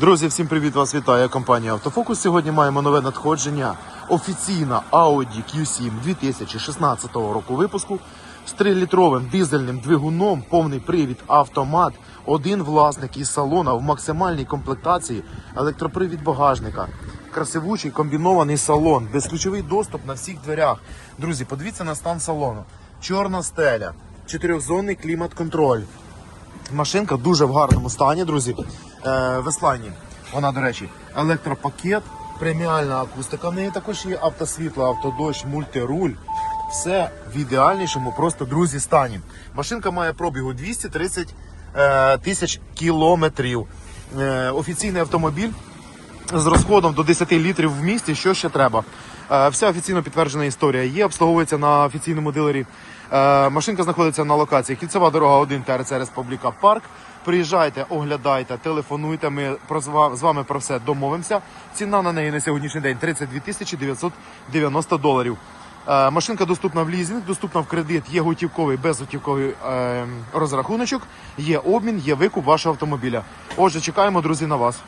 Друзі, всім привіт! Вас вітає компанія Автофокус. Сьогодні маємо нове надходження. Офіційна Audi Q7 2016 року випуску з 3-літровим дизельним двигуном, повний привід автомат, один власник із салона в максимальній комплектації, електропривід багажника, красивучий комбінований салон, безключовий доступ на всіх дверях. Друзі, подивіться на стан салону. Чорна стеля, чотирьохзонний клімат-контроль. Машинка дуже в гарному стані, друзі. Е, Веслані. Вона, до речі, електропакет, преміальна акустика. В неї також є автосвітло, автодощ, мультируль. Все в ідеальнішому, просто друзі, стані. Машинка має пробігу 230 е, тисяч кілометрів. Е, офіційний автомобіль з розходом до 10 літрів в місті. Що ще треба? Е, Вся офіційно підтверджена історія є, обслуговується на офіційному дилері. Е, Машинка знаходиться на локації Кільцева дорога 1 ТРЦ Республіка Парк. Приїжджайте, оглядайте, телефонуйте. Ми з вами про все домовимося. Ціна на неї на сьогоднішній день 32 тисячі 990 доларів. Е, Машинка доступна в лізинг, доступна в кредит, є готівковий, безготівковий е, розрахуночок, є обмін, є викуп вашого автомобіля. Отже, чекаємо, друзі, на вас.